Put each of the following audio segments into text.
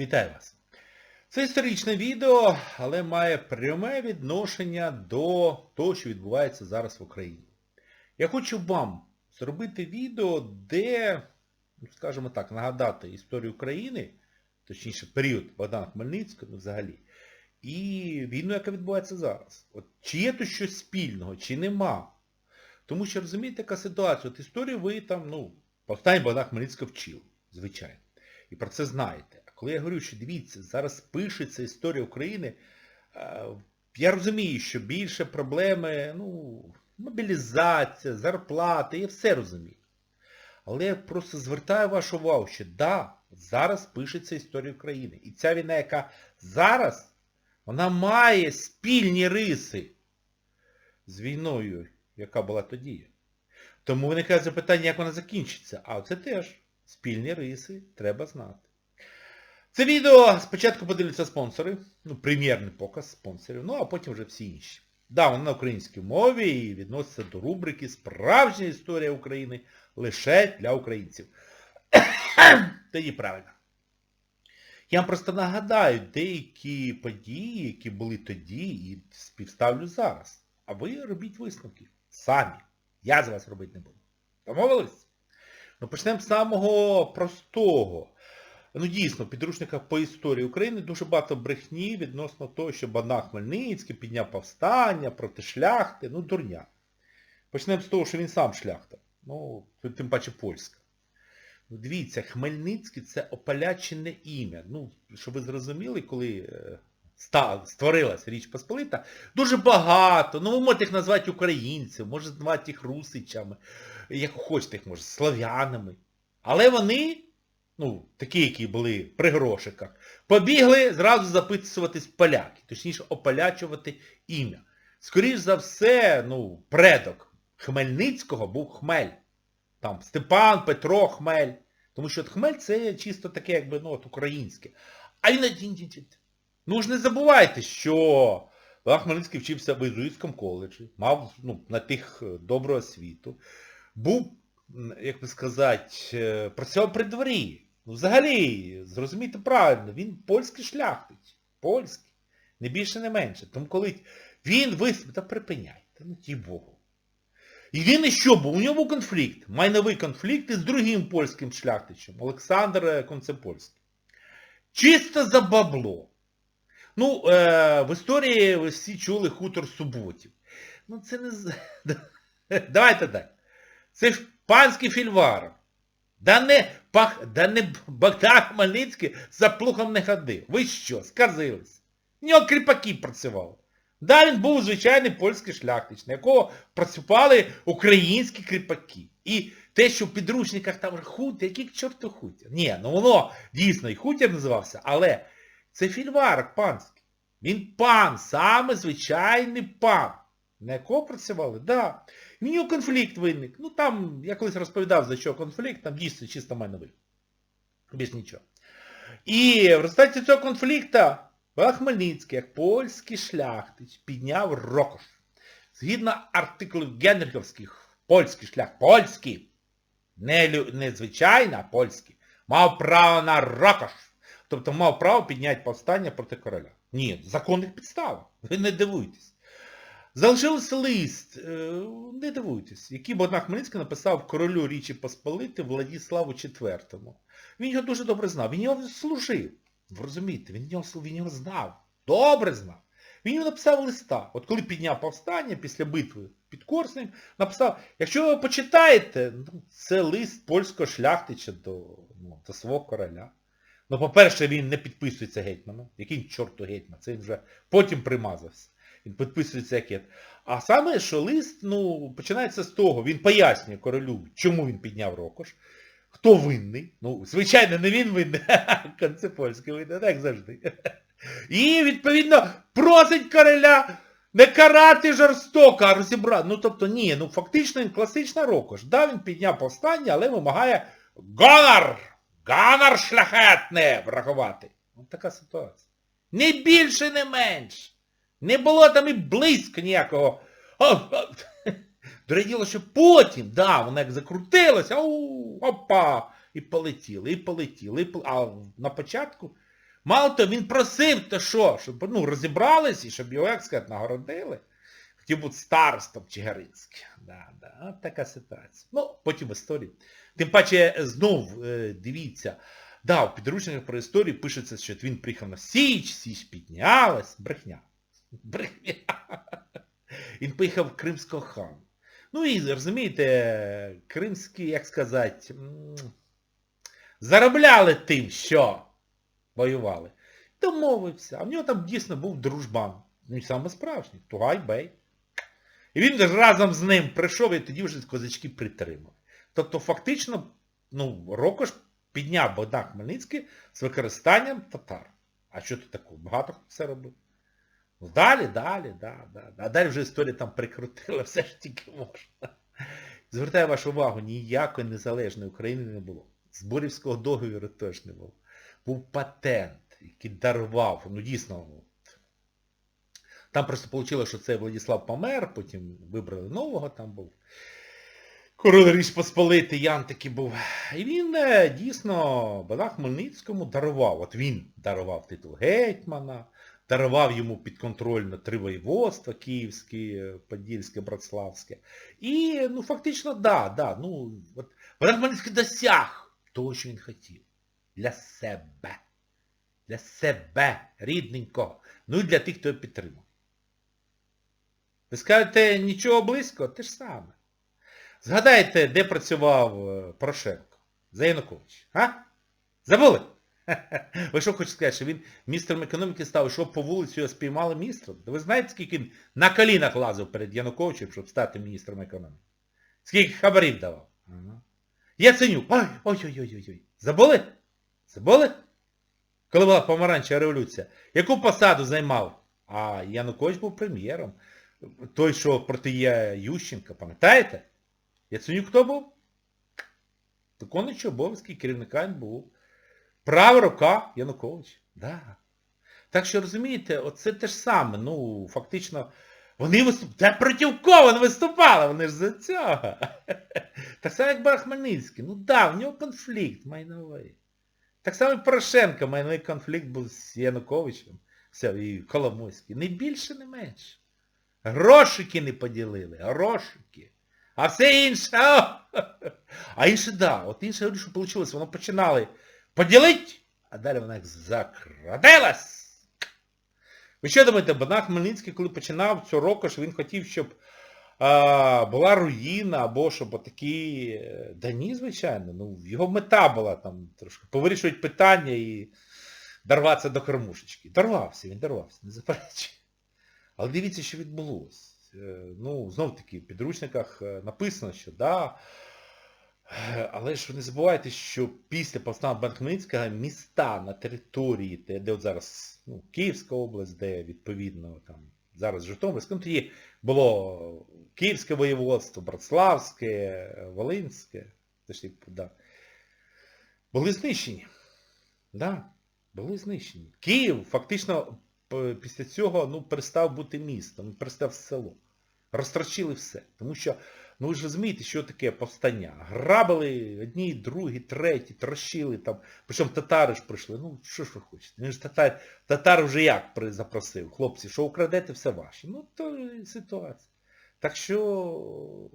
Вітаю вас! Це історичне відео, але має пряме відношення до того, що відбувається зараз в Україні. Я хочу вам зробити відео, де, ну, скажімо так, нагадати історію України, точніше період Богдана Хмельницького ну, взагалі, і війну, яка відбувається зараз. От, чи є тут щось спільного, чи нема. Тому що, розумієте, яка ситуація? От історію ви там, ну, повстання Богдана Хмельницького вчили, звичайно. І про це знаєте. Коли я говорю, що дивіться, зараз пишеться історія України, е, я розумію, що більше проблеми, ну, мобілізація, зарплати, я все розумію. Але я просто звертаю вашу увагу, що да, зараз пишеться історія України. І ця війна, яка зараз, вона має спільні риси з війною, яка була тоді. Тому виникає запитання, як вона закінчиться. А це теж спільні риси, треба знати. Це відео спочатку подивляться спонсори, ну, прем'єрний показ спонсорів, ну а потім вже всі інші. Да, воно на українській мові і відноситься до рубрики Справжня історія України лише для українців. Тоді правильно. Я вам просто нагадаю деякі події, які були тоді, і співставлю зараз. А ви робіть висновки. Самі. Я за вас робити не буду. Домовились? Ну почнемо з самого простого. Ну дійсно, в підручниках по історії України дуже багато брехні відносно того, що Богдан Хмельницький підняв повстання проти шляхти, ну дурня. Почнемо з того, що він сам шляхта. Ну, тим паче польська. Ну, дивіться, Хмельницький це ополячене ім'я. Ну, щоб ви зрозуміли, коли е, створилась Річ Посполита, дуже багато. Ну, ви можете їх назвати українців, можете назвати їх русичами, як хочете їх, може, слав'янами. Але вони, ну, такі, які були при грошиках, побігли зразу записуватись поляки, точніше, ополячувати ім'я. Скоріш за все, ну, предок Хмельницького був Хмель. Там Степан, Петро, Хмель. Тому що от Хмель це чисто таке, якби, ну, от українське. А він один. Ну ж не забувайте, що Богдан Хмельницький вчився в Ізуїтському коледжі, мав ну, на тих е, добру освіту. Був, як би сказати, е, працював при дворі. Ну, взагалі, зрозумійте правильно, він польський шляхтич. Польський. Не більше, не менше. Тому коли він виступив, та припиняйте, ну ті Богу. Єдине, що був, у нього був конфлікт, майновий конфлікт із другим польським шляхтичем, Олександр е, Концепольський. Чисто за бабло. Ну, е, в історії ви всі чули хутор суботів. Ну це не... Давайте так. Це ж панський фільварок. Да не, пах, да не Богдан Хмельницький за плугом не ходив. Ви що, сказились? В нього кріпаки працювали. Да, він був звичайний польський шляхтич, на якого працювали українські кріпаки. І те, що в підручниках там хутір, який к чорту хутір. Ні, ну воно дійсно і хутір називався, але це фільварок панський. Він пан, саме звичайний пан. На якого працювали? Да. В нього конфлікт виник. Ну там, я колись розповідав, за що конфлікт, там дійсно чисто майновий. Без нічого. І в результаті цього конфлікту Хмельницький, як польський шляхтич, підняв рокош. Згідно артиклів Генриховських, польський шлях, польський, не, не а польський, мав право на рокош. Тобто мав право підняти повстання проти короля. Ні, законних підстав. Ви не дивуйтесь. Залишився лист, е, не дивуйтесь, який Богдан Хмельницький написав королю Річі Посполити Владіславу IV. Він його дуже добре знав, він його служив. Ви розумієте, він його, він його знав, добре знав. Він йому написав листа. От коли підняв повстання після битви під Корснем, написав, якщо ви почитаєте, ну, це лист польського шляхтича до, ну, до свого короля. Ну, по-перше, він не підписується гетьманом. Який чорту гетьман? Це він вже потім примазався. Він підписується як гет. А саме, що лист, ну, починається з того, він пояснює королю, чому він підняв рокош, хто винний. Ну, звичайно, не він винний, а Концепольський винний, так завжди. І, відповідно, просить короля не карати жорстоко, а розібрати. Ну, тобто, ні, ну фактично він класична рокош. Да, він підняв повстання, але вимагає гонор! Гонор шляхетне врахувати. Ось така ситуація. Не більше, не менше. Не було там і близько ніякого. О, о. Друге діло, що потім, да, вона як закрутилася, ау, опа, і полетіли, і полетіли, і пол- а на початку Мало того, він просив, то що, щоб ну, розібрались і щоб його, як сказати, нагородили. Хотів бути старостом Чигиринським. Да, да, от така ситуація. Ну, потім в історії. Тим паче, знов, е, дивіться, да, в підручниках про історію пишеться, що він приїхав на Січ, Січ піднялась. Брехня. Брехня. Він поїхав в Кримського хану. Ну і розумієте, кримські, як сказати, заробляли тим, що воювали. Домовився. А в нього там дійсно був дружбан. Ну, і саме справжній, Тугай Бей. І він разом з ним прийшов і тоді вже козачки притримали. Тобто фактично, ну, Рокош підняв Богдан Хмельницький з використанням татар. А що тут такого? Багато хто це робив. Ну, далі, далі, да, да. А далі вже історія там прикрутила, все ж тільки можна. Звертаю вашу увагу, ніякої незалежної України не було. Зборівського договіру теж не було. Був патент, який дарував, ну дійсно, там просто вийшло, що цей Владислав помер, потім вибрали нового, там був. Король Річ Посполитий, Ян такий був. І він е, дійсно Богдан Хмельницькому дарував. От він дарував титул гетьмана, дарував йому підконтрольно три воєводства, Київське, Подільське, Братславське. І, ну, фактично, да, да, ну, от Хмельницький досяг того, що він хотів. Для себе. Для себе, рідненького. Ну і для тих, хто його підтримав. Ви скажете, нічого близького? Те ж саме. Згадайте, де працював е, Порошенко? За Янукович. А? Забули? Ви що хочете сказати, що він міністром економіки став, що по вулицю його спіймали міністром? Ви знаєте, скільки він на колінах лазив перед Януковичем, щоб стати міністром економіки? Скільки хабарів давав? Яценюк. Ой, ой-ой-ой-ой. Забули? Забули? Коли була помаранчева революція. Яку посаду займав? А Янукович був прем'єром. Той, що проти Ющенка, пам'ятаєте? Яценюк хто був? Виконуючий обов'язки керівника НБУ. Права рука Янукович. Да. Так що, розумієте, оце те ж саме. Ну, фактично, вони виступали. Та проти кого вони виступали? Вони ж за цього. Так само, як Барах Хмельницький. Ну да, в нього конфлікт майновий. Так само і Порошенко, майновий конфлікт був з Януковичем. Все, і Коломойський. Не більше, не менше. Грошики не поділили, грошики. А все інше! А інше, да, от інше, що вийшло, воно починали поділити, а далі вона як закрадилась. Ви що думаєте, Богдан Хмельницький, коли починав цього року, що він хотів, щоб а, була руїна, або щоб отакі... е, Да ні, звичайно, ну, його мета була там трошки повирішувати питання і дорватися до кормушечки. Дорвався, він дорвався, не заперечує. Але дивіться, що відбулося. Е, Ну, знов таки, в підручниках е, написано, що да. Але ж не забувайте, що після повстання Банхмельницького міста на території, де, от зараз ну, Київська область, де відповідно там зараз Житомирська, ну тоді було Київське воєводство, Братславське, Волинське, це типу, да, були знищені. Да, були знищені. Київ фактично після цього ну, перестав бути містом, перестав село. Розтрачили все. Тому що, ну ви ж розумієте, що таке повстання. Грабили одні, другі, треті, трощили там. Причому татари ж прийшли. Ну, що ж ви хочете? Він ж татар, татар вже як запросив. Хлопці, що украдете, все ваше. Ну, то ситуація. Так що,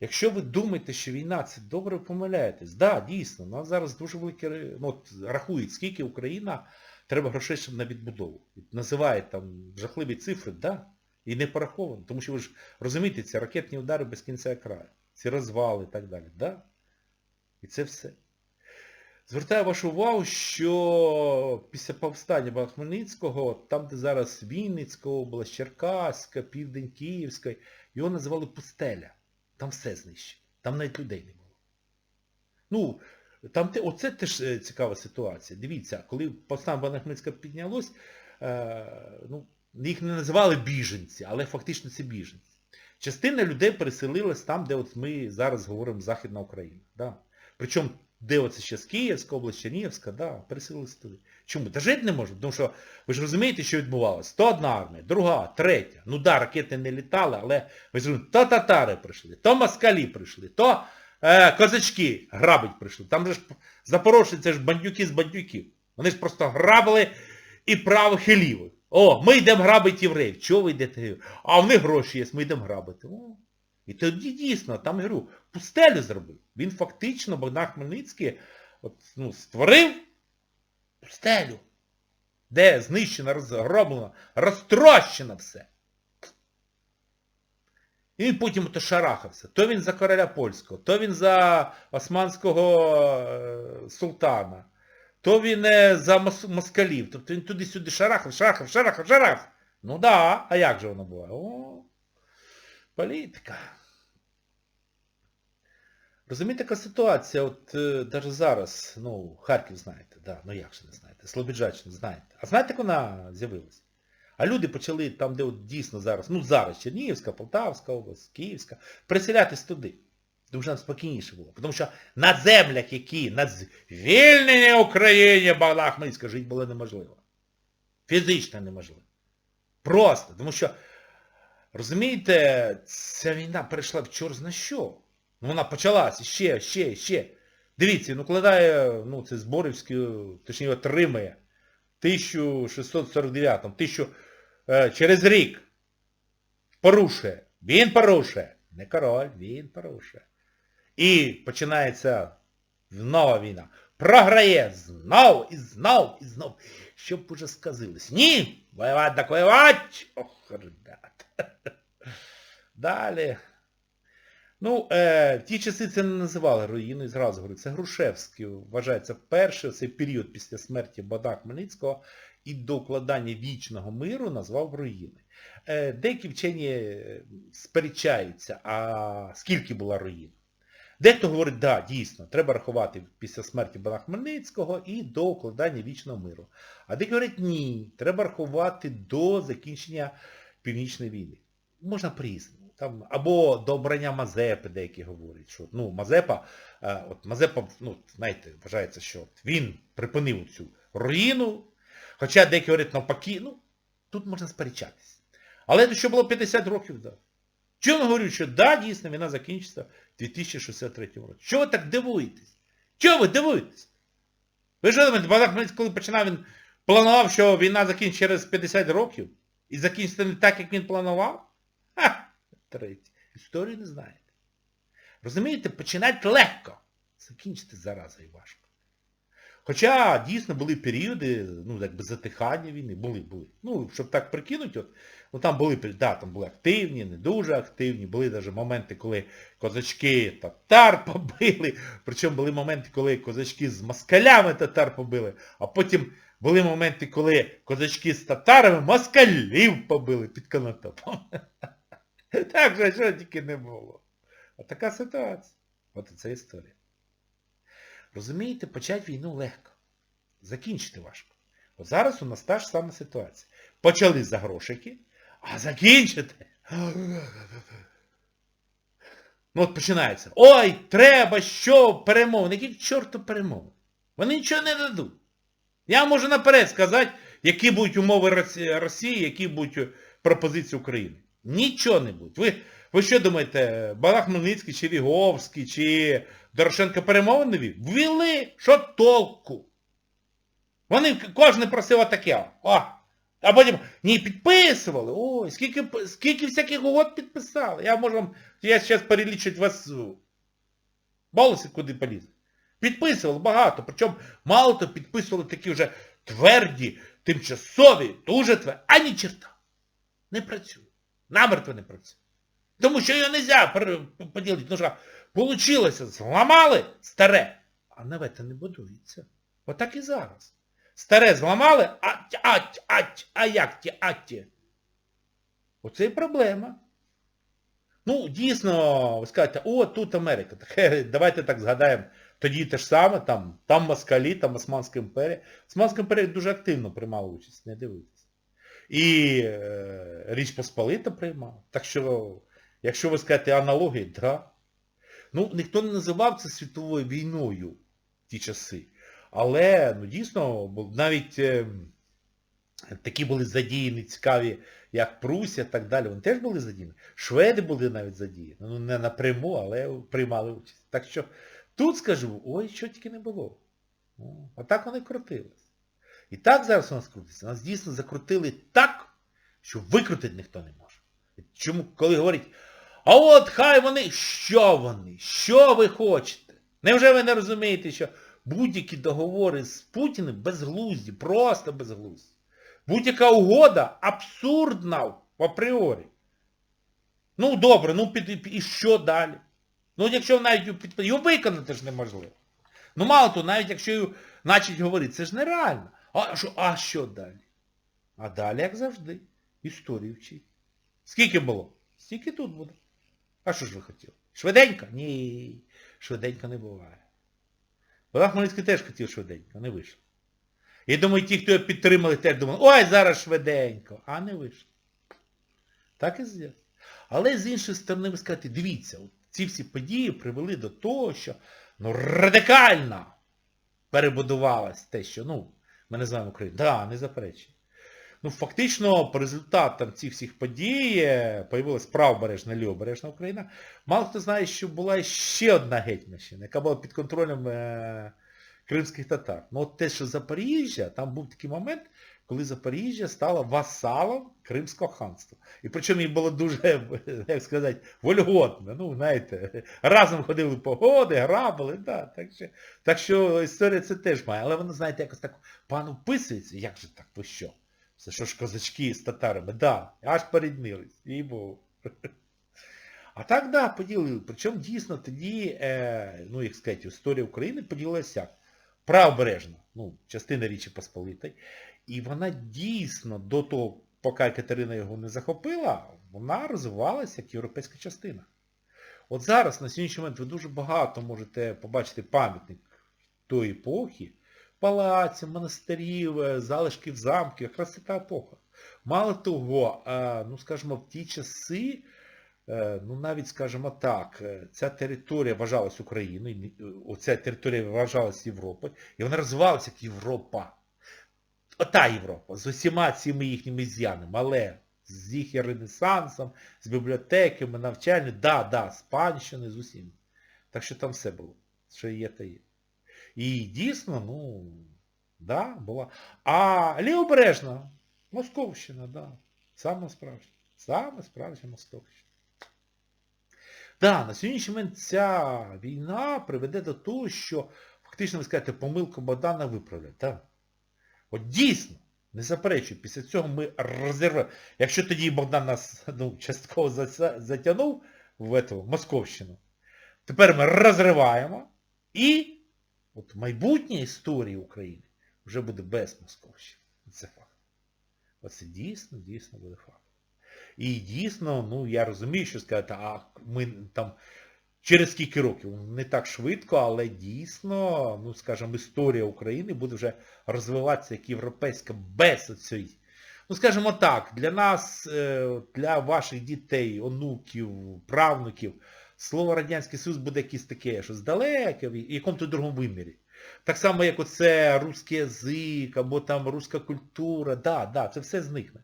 якщо ви думаєте, що війна це добре, помиляєтесь. Да, дійсно, у нас зараз дуже великі, ну, от, рахують, скільки Україна треба грошей щоб на відбудову. Називають там жахливі цифри, да. І не пораховано. Тому що ви ж розумієте, ці ракетні удари без кінця краю. Ці розвали і так далі. Да? І це все. Звертаю вашу увагу, що після повстання Хмельницького, там, де зараз Вінницька область, Черкаська, Південь Київська, його називали пустеля. Там все знищено. Там навіть людей не було. Ну, там те, оце теж е, цікава ситуація. Дивіться, коли повстання Богдана Хмельницького піднялось, е, ну, їх не називали біженці, але фактично це біженці. Частина людей переселилась там, де от ми зараз говоримо Західна Україна. Да. Причому, де оце ще з Київська область, Чернігівська, да, переселилися туди. Чому? Та жити не можуть, тому що ви ж розумієте, що відбувалося? То одна армія, друга, третя. Ну да, ракети не літали, але ви ж розумієте, то татари прийшли, то москалі прийшли, то е, козачки грабить прийшли. Там же ж запорожці, це ж бандюки з бандюків. Вони ж просто грабили і правих, і лівих. О, ми йдемо грабити євреїв. Чого ви йдете? А в них гроші є, ми йдемо грабити. О. І тоді дійсно, там я говорю, пустелю зробив. Він фактично, Богдан Хмельницький, от, ну, створив пустелю, де знищено, розгроблено, розтрощено все. І потім то шарахався. То він за короля польського, то він за османського е, султана, то він е, за москалів. Тобто він туди-сюди шарахав, шарахав, шарахав, шарахав. Ну да, а як же воно було? О, політика. Розумієте, така ситуація, от навіть зараз, ну, Харків знаєте, да, ну як же не знаєте, Слобіджаччину знаєте. А знаєте, як вона з'явилася? А люди почали там, де от дійсно зараз, ну зараз Чернігівська, Полтавська область, Київська, приселятись туди. Що нам спокійніше було. Тому що на землях, які на звільненій Україні Богдан Хмельницька жити було неможливо. Фізично неможливо. Просто. Тому що, розумієте, ця війна перейшла в чорт на що. Ну вона почалася ще, ще, ще. Дивіться, він укладає, ну це Зборівський, точніше отримає 1649, тисячу, е, через рік порушує. Він порушує. Не король, він порушує. І починається нова війна. Програє знов і знов і знов. Щоб уже сказилось. Ні! Воювати так воювати! Ох, ребят. Далі. Ну, е, в ті часи це не називали руїною, зразу говорю, це Грушевський вважається перший, цей період після смерті Богдана Хмельницького і до укладання вічного миру назвав руїни. Е, деякі вчені е, сперечаються, а скільки була руїн. Дехто говорить, да, дійсно, треба рахувати після смерті Богдана Хмельницького і до укладання вічного миру. А деякі говорять, ні, треба рахувати до закінчення Північної війни. Можна по-різному. Там, або до обрання Мазепи деякі говорять, що ну, Мазепа, е, от Мазепа, ну, знаєте, вважається, що він припинив цю руїну, хоча деякі говорять навпаки, ну, тут можна сперечатись. Але що було 50 років, да. Чому говорю, що да, дійсно, війна закінчиться 2063 році. Чого ви так дивуєтесь? Чого ви дивуєтесь? Ви що думаєте, Богдан Хмельницький, коли починав, він планував, що війна закінчить через 50 років? І закінчиться не так, як він планував? Ха! Третє. Історію не знаєте. Розумієте, починати легко. Закінчити зараза і важко. Хоча дійсно були періоди, ну, якби затихання війни, були, були. Ну, щоб так прикинути, от, ну там були, да, там були активні, не дуже активні, були навіть моменти, коли козачки татар побили, причому були моменти, коли козачки з москалями татар побили, а потім були моменти, коли козачки з татарами москалів побили під конотопом. Так же, що тільки не було. От така ситуація. От і це історія. Розумієте, почати війну легко. Закінчити важко. От зараз у нас та ж сама ситуація. Почали за грошики, а закінчити. Ну от починається. Ой, треба, що, перемовини. Які чорту перемови? Вони нічого не дадуть. Я можу наперед сказати, які будуть умови Росії, які будуть пропозиції України. Нічого не буде. Ви, ви що думаєте, Богдан Хмельницький, чи Віговський, чи Дорошенко перемовин не вів? Ввели, що толку? Вони кожен просив отаке. О! А потім ні, підписували. Ой, скільки, скільки всяких угод підписали. Я можу вам, я зараз перелічить вас волоси куди поліз. Підписували багато. Причому мало то підписували такі вже тверді, тимчасові, дуже тверді. А ні черта. Не працює. Намертво не працює. Тому що його не можна поділити. Ну получилося, зламали старе, а нове це не будується. Отак і зараз. Старе зламали, ать, ать, ать, а як ті, атті. Оце і проблема. Ну, дійсно, ви скажете, о, тут Америка. Так, давайте так згадаємо. Тоді те ж саме, там, там москалі, там Османська імперія. Османська імперія дуже активно приймала участь, не дивитесь. І е, Річ Посполита приймала. Так що, якщо ви скажете аналогії, да. Ну, ніхто не називав це світовою війною в ті часи. Але, ну, дійсно, навіть е, такі були задіяні цікаві, як Пруся, так далі. Вони теж були задіяні. Шведи були навіть задіяні. Ну, не напряму, але приймали участь. Так що тут скажу, ой, що тільки не було. Ну, Отак вони крутились. І так зараз у нас крутиться. Нас дійсно закрутили так, що викрутити ніхто не може. Чому, коли говорять, а от хай вони, що вони? Що ви хочете? Невже ви не розумієте, що будь-які договори з Путіним безглузді, просто безглузді. Будь-яка угода абсурдна в апріорі. Ну добре, ну під, і що далі? Ну якщо навіть під, його виконати ж неможливо. Ну мало того, навіть якщо начать говорити, це ж нереально. А що, а що далі? А далі, як завжди, історію вчить. Скільки було? Стільки тут буде. А що ж ви хотіли? Швиденько? Ні, швиденько не буває. Олег Хмельницький теж хотів швиденько, не вийшло. І думаю, ті, хто його підтримали, теж думали, ой, зараз швиденько, а не вийшло. Так і зробили. Але з іншої сторони, ви скажете, дивіться, ці всі події привели до того, що ну, радикально перебудувалось те, що, ну, ми називаємо Україну. Да, не заперечую. Ну, фактично, по результатам цих всіх подій е, появилась правобережна лівобережна Україна. Мало хто знає, що була ще одна гетьманщина, яка була під контролем е, кримських татар. Ну от те, що Запоріжжя, там був такий момент, коли Запоріжжя стало васалом Кримського ханства. І причому їм було дуже, як сказати, вольготно. Ну, знаєте, разом ходили погоди, грабили, да, так, що, так що історія це теж має. Але воно, знаєте, якось так пану вписується, як же так, ви що? Це що ж козачки з татарами, да, аж поріднились, їй богу. А так, да, поділили. Причому дійсно тоді, е, ну, як сказати, історія України поділилася? Правобережно, ну, частина Річі Посполитої. І вона дійсно до того, поки Катерина його не захопила, вона розвивалася як європейська частина. От зараз, на сьогоднішній момент, ви дуже багато можете побачити пам'ятник тої епохи, палаців, монастирів, е, залишків замків, якраз це та епоха. Мало того, е, ну скажімо, в ті часи, е, ну навіть, скажімо так, ця територія вважалась Україною, оця територія вважалась Європою, і вона розвивалася як Європа. Ота Європа, з усіма цими їхніми з'янами, але з їх ренесансом, з бібліотеками, навчальними, да, да, з панщини, з усім. Так що там все було, що є, та є. І дійсно, ну, да, була. А лівобережна, Московщина, да. Саме справжня. Саме справжня Московщина. Да, на сьогоднішній момент ця війна приведе до того, що фактично, ви скажете, помилку Богдана виправлять. Да? От дійсно, не заперечую, після цього ми розірвемо. Якщо тоді Богдан нас ну, частково затягнув в эту Московщину, тепер ми розриваємо і От майбутня історія України вже буде без Московщини. Це факт. Оце дійсно, дійсно буде факт. І дійсно, ну я розумію, що сказати, а ми там через скільки років, не так швидко, але дійсно, ну скажімо, історія України буде вже розвиватися як європейська без цієї. Ну, скажімо так, для нас, е, для ваших дітей, онуків, правнуків, слово Радянський Союз буде якесь таке, що здалеке, в якому-то другому вимірі. Так само, як оце русський язик, або там руська культура. Да, да, це все зникне.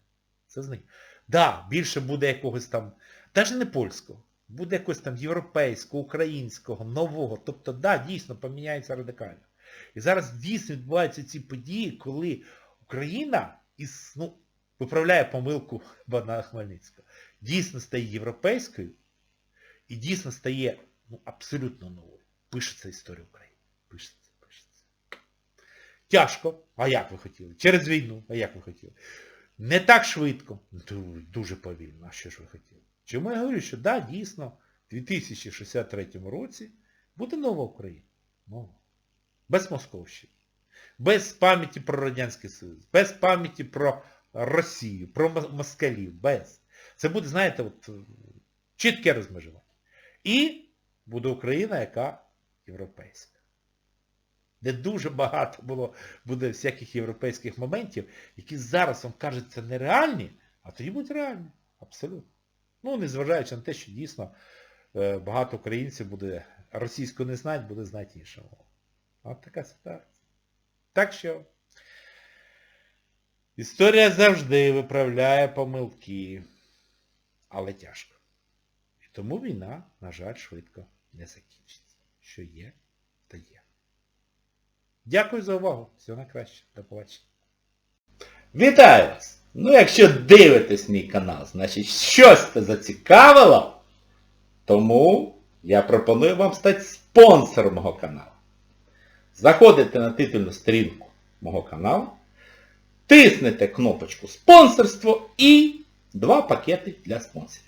Це зникне. Да, більше буде якогось там, навіть не польського, буде якогось там європейського, українського, нового. Тобто, да, дійсно поміняється радикально. І зараз дійсно відбуваються ці події, коли Україна із, ну, виправляє помилку Богдана Хмельницького, дійсно стає європейською, і дійсно стає ну, абсолютно новою. Пишеться історія України. Пишеться, пишеться. Тяжко. А як ви хотіли? Через війну, а як ви хотіли? Не так швидко, дуже повільно. А що ж ви хотіли? Чому я говорю, що да, дійсно, в 2063 році буде нова Україна. Нова. Без Московщини. Без пам'яті про Радянський Союз, без пам'яті про Росію, про москалів, без. Це буде, знаєте, от, чітке розмежування. І буде Україна, яка європейська. Де дуже багато було, буде всяких європейських моментів, які зараз вам кажуться нереальні, а тоді будуть реальні. Абсолютно. Ну, незважаючи на те, що дійсно е, багато українців буде російську не знати, буде знати іншу мову. От така ситуація. Так що історія завжди виправляє помилки, але тяжко. Тому війна, на жаль, швидко не закінчиться. Що є, то є. Дякую за увагу. Всього найкраще. До побачення. Вітаю вас! Ну, якщо дивитесь мій канал, значить щось це зацікавило, тому я пропоную вам стати спонсором мого каналу. Заходите на титульну сторінку мого каналу, тиснете кнопочку спонсорство і два пакети для спонсорів.